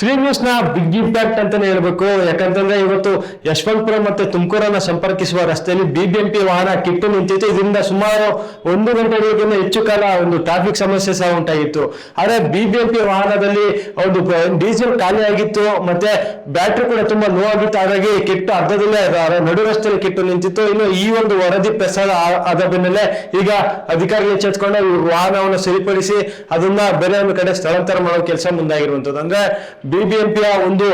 ಶ್ರೀನಿವಾಸ್ನ big impact ಅಂತಾನೆ ಹೇಳ್ಬೇಕು. ಯಾಕಂತಂದ್ರೆ ಇವತ್ತು ಯಶವಂತಪುರ ಮತ್ತೆ ತುಮಕೂರನ್ನ ಸಂಪರ್ಕಿಸುವ ರಸ್ತೆಯಲ್ಲಿ ಬಿಬಿಎಂಪಿ ವಾಹನ ಕಿಟ್ಟು ನಿಂತಿತ್ತು. ಇದರಿಂದ ಸುಮಾರು ಒಂದು ಗಂಟೆಗಳಿಗಿಂತ ಹೆಚ್ಚು ಕಾಲ ಒಂದು ಟ್ರಾಫಿಕ್ ಸಮಸ್ಯೆ ಸಹ ಉಂಟಾಗಿತ್ತು. ಆದ್ರೆ ಬಿಬಿಎಂಪಿ ವಾಹನದಲ್ಲಿ ಒಂದು ಡೀಸೆಲ್ ಖಾಲಿ ಆಗಿತ್ತು. ಮತ್ತೆ ಬ್ಯಾಟ್ರಿ ಕೂಡ ತುಂಬಾ ಲೋ ಆಗಿತ್ತು. ಹಾಗಾಗಿ ಕಿಟ್ಟು ಅರ್ಧದಲ್ಲೇ ನಡು ರಸ್ತೆಯಲ್ಲಿ ಕಿಟ್ಟು ನಿಂತಿತ್ತು. ಇನ್ನು ಈ ಒಂದು ವರದಿ ಪ್ರಸಾರ ಆದ ಬೆನ್ನಲ್ಲೇ ಈಗ ಅಧಿಕಾರಿಗಳು ಎಚ್ಚೆತ್ಕೊಂಡು ವಾಹನವನ್ನು ಸರಿಪಡಿಸಿ ಅದನ್ನ ಬೇರೆ ಒಂದು ಕಡೆ ಸ್ಥಳಾಂತರ ಮಾಡೋ ಕೆಲಸ ಮುಂದಾಗಿರುವಂತದ್ದು ಅಂದ್ರೆ ಬಿಬಿಎಂಪಿಯ ಒಂದು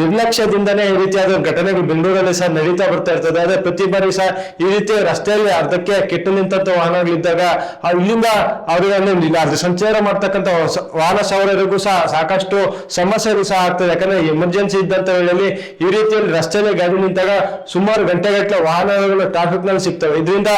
ನಿರ್ಲಕ್ಷ್ಯದಿಂದನೇ ಈ ರೀತಿಯಾದ ಘಟನೆಗಳು ಬೆಂಗಳೂರಲ್ಲಿ ಸಹ ನಡೀತಾ ಬರ್ತಾ ಇರ್ತದೆ. ಆದ್ರೆ ಪ್ರತಿ ಬಾರಿ ಸಹ ಈ ರೀತಿ ರಸ್ತೆಯಲ್ಲಿ ಅರ್ಧಕ್ಕೆ ಕೆಟ್ಟು ನಿಂತ ವಾಹನಗಳಿದ್ದಾಗ ಇಲ್ಲಿಂದ ಅವರಿಗೆ ಅರ್ಧ ಅದು ಸಂಚಾರ ಮಾಡ್ತಕ್ಕಂಥ ವಾಹನ ಸವಾರರಿಗೂ ಸಹ ಸಾಕಷ್ಟು ಸಮಸ್ಯೆಗಳು ಸಹ ಆಗ್ತದೆ. ಯಾಕಂದ್ರೆ ಎಮರ್ಜೆನ್ಸಿ ಇದ್ದಂತ ವೇಳೆಯಲ್ಲಿ ಈ ರೀತಿಯಲ್ಲಿ ರಸ್ತೆಯಲ್ಲಿ ಗಾಡಿ ನಿಂತಾಗ ಸುಮಾರು ಗಂಟೆಗಟ್ಟಲೆ ವಾಹನಗಳು ಟ್ರಾಫಿಕ್ನಲ್ಲಿ ಸಿಗ್ತವೆ. ಇದರಿಂದ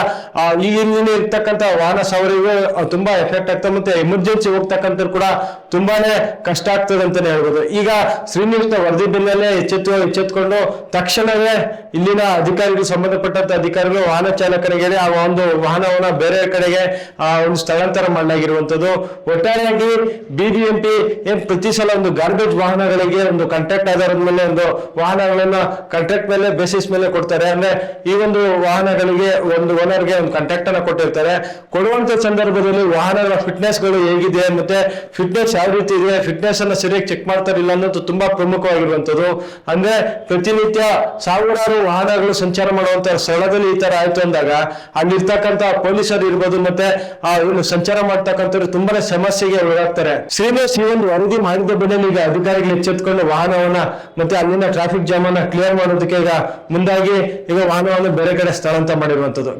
ಈಗಿನ ಈ ಇರ್ತಕ್ಕಂಥ ವಾಹನ ಸವಾರಿಗೂ ತುಂಬಾ ಎಫೆಕ್ಟ್ ಆಗ್ತದೆ. ಮತ್ತೆ ಎಮರ್ಜೆನ್ಸಿ ಹೋಗ್ತಕ್ಕಂಥ ಕೂಡ ತುಂಬಾನೇ ಕಷ್ಟ ಆಗ್ತದೆ ಅಂತಾನೆ ಹೇಳ್ಬೋದು. ಈಗ ಶ್ರೀನಿವಾಸ ವರದಿ ಬೆನ್ನಲ್ಲೇ ಎಚ್ಚೆತ್ತು ಎಚ್ಚೆತ್ಕೊಂಡು ತಕ್ಷಣವೇ ಇಲ್ಲಿನ ಅಧಿಕಾರಿಗಳು ಸಂಬಂಧಪಟ್ಟಂತ ಅಧಿಕಾರಿಗಳು ವಾಹನ ಚಾಲಕರಿಗೆ ಆ ಒಂದು ವಾಹನವನ್ನ ಬೇರೆ ಕಡೆಗೆ, ಆ ಒಂದು ಸ್ಥಳಾಂತರ ಮಾಡಲಾಗಿರುವಂತದ್ದು ಒಟ್ಟಾರೆಯಾಗಿ ಬಿಬಿಎಂಪಿ ಏನ್ ಪ್ರತಿ ಸಲ ಒಂದು ಗಾರ್ಬೇಜ್ ವಾಹನಗಳಿಗೆ ಒಂದು ಕಾಂಟ್ರಾಕ್ಟ್ ಆಧಾರದ ಮೇಲೆ ಒಂದು ವಾಹನಗಳನ್ನ ಕಾಂಟ್ರಾಕ್ಟ್ ಮೇಲೆ ಬೇಸಿಸ್ ಮೇಲೆ ಕೊಡ್ತಾರೆ. ಅಂದ್ರೆ ಈ ಒಂದು ವಾಹನಗಳಿಗೆ ಒಂದು ಓನರ್ಗೆ ಒಂದು ಕಾಂಟ್ರಾಕ್ಟ್ ಅನ್ನ ಕೊಟ್ಟಿರ್ತಾರೆ. ಕೊಡುವಂತ ಸಂದರ್ಭದಲ್ಲಿ ವಾಹನಗಳ ಫಿಟ್ನೆಸ್ಗಳು ಹೇಗಿದೆ ಮತ್ತೆ ಫಿಟ್ನೆಸ್ ಯಾವ ರೀತಿ ಇದೆ ಫಿಟ್ನೆಸ್ ಅನ್ನ ಸರಿಯಾಗಿ ಚೆಕ್ ಮಾಡ್ತಾರಿಲ್ಲ ಅನ್ನೋದು ತುಂಬಾ ಪ್ರಮುಖವಾಗಿರುವಂತದ್ದು ಅಂದ್ರೆ ಪ್ರತಿನಿತ್ಯ ಸಾವಿರಾರು ವಾಹನಗಳು ಸಂಚಾರ ಮಾಡುವಂತ ಸ್ಥಳದಲ್ಲಿ ಈ ತರ ಆಯ್ತು ಅಂದಾಗ ಅಲ್ಲಿರ್ತಕ್ಕಂತ ಪೊಲೀಸರು ಇರ್ಬೋದು ಮತ್ತೆ, ಆ ಸಂಚಾರ ಮಾಡ್ತಕ್ಕಂಥವ್ರು ತುಂಬಾನೇ ಸಮಸ್ಯೆಗೆ ಒಳಗಾಗ್ತಾರೆ. ಶ್ರೀನಿವಾಸ್ ಈ ಒಂದು ವರದಿ ಮಾಡಿದ ಬೆನ್ನಲ್ಲೇ ಈಗ ಅಧಿಕಾರಿಗಳು ಎಚ್ಚೆತ್ಕೊಂಡು ವಾಹನವನ್ನ ಮತ್ತೆ ಅಲ್ಲಿನ ಟ್ರಾಫಿಕ್ ಜಾಮ್ ಅನ್ನ ಕ್ಲಿಯರ್ ಮಾಡೋದಕ್ಕೆ ಈಗ ಮುಂದಾಗಿ ಈಗ ವಾಹನವನ್ನು ಬೇರೆ ಕಡೆ ಸ್ಥಳಾಂತರ ಮಾಡಿರುವಂತದ್ದು